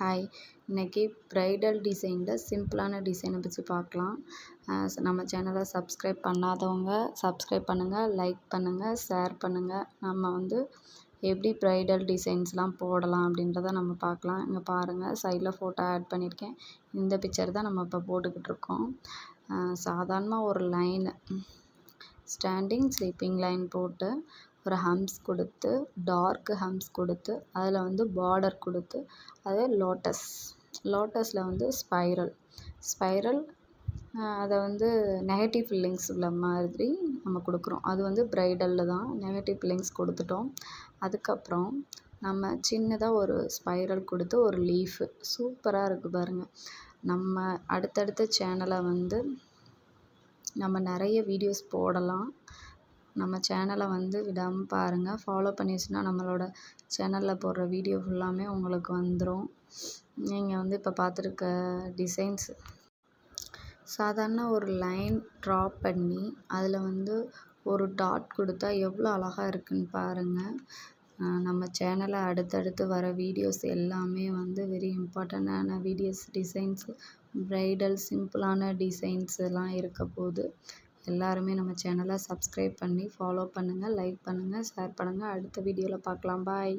Hi இன்றைக்கி bridal டிசைனில் சிம்பிளான டிசைனை பற்றி பார்க்கலாம். நம்ம சேனலை சப்ஸ்கிரைப் பண்ணாதவங்க சப்ஸ்கிரைப் பண்ணுங்கள் லைக் பண்ணுங்கள் ஷேர் பண்ணுங்கள் நம்ம வந்து எப்படி ப்ரைடல் டிசைன்ஸ்லாம் போடலாம் அப்படின்றத நம்ம பார்க்கலாம். இங்கே பாருங்கள் சைடில் ஃபோட்டோ ஆட் பண்ணியிருக்கேன் இந்த பிக்சர் தான் நம்ம இப்போ போட்டுக்கிட்டு இருக்கோம். சாதாரணமாக ஒரு லைனு ஸ்டாண்டிங் ஸ்லீப்பிங் லைன் போட்டு ஒரு ஹம்ஸ் கொடுத்து டார்க் ஹம்ஸ் கொடுத்து அதில் வந்து பார்டர் கொடுத்து அது லோட்டஸ். லோட்டஸில் வந்து ஸ்பைரல். ஸ்பைரல் அதை வந்து நெகட்டிவ் ஃபில்லிங்ஸ் உள்ள மாதிரி நம்ம கொடுக்குறோம். அது வந்து ப்ரைடலில் தான் நெகட்டிவ் ஃபில்லிங்ஸ் கொடுத்துட்டோம். அதுக்கப்புறம் நம்ம சின்னதாக ஒரு ஸ்பைரல் கொடுத்து ஒரு லீஃபு. சூப்பராக இருக்குது பாருங்கள் நம்ம அடுத்தடுத்த சேனலை வந்து நம்ம நிறைய வீடியோஸ் போடலாம். நம்ம சேனலை வந்து விடாமல் பாருங்கள் ஃபாலோ பண்ணிடுச்சுன்னா நம்மளோட சேனலில் போடுற வீடியோ ஃபுல்லாமே உங்களுக்கு வந்துடும் நீங்கள் வந்து இப்போ பார்த்துருக்க டிசைன்ஸ் சாதாரண ஒரு லைன் ட்ரா பண்ணி அதில் வந்து ஒரு டாட் கொடுத்தா எவ்வளோ அழகாக இருக்குன்னு பாருங்கள் நம்ம சேனலில் அடுத்தடுத்து வர வீடியோஸ் எல்லாமே வந்து வெரி இம்பார்ட்டண்டான வீடியோஸ் டிசைன்ஸ் ப்ரைடல் சிம்பிளான டிசைன்ஸ் எல்லாம் இருக்க போகுது. எல்லாருமே நம்ம சேனலை சப்ஸ்கிரைப் பண்ணி ஃபாலோ பண்ணுங்கள் லைக் பண்ணுங்கள் ஷேர் பண்ணுங்கள் அடுத்த வீடியோவில் பார்க்கலாம். பாய்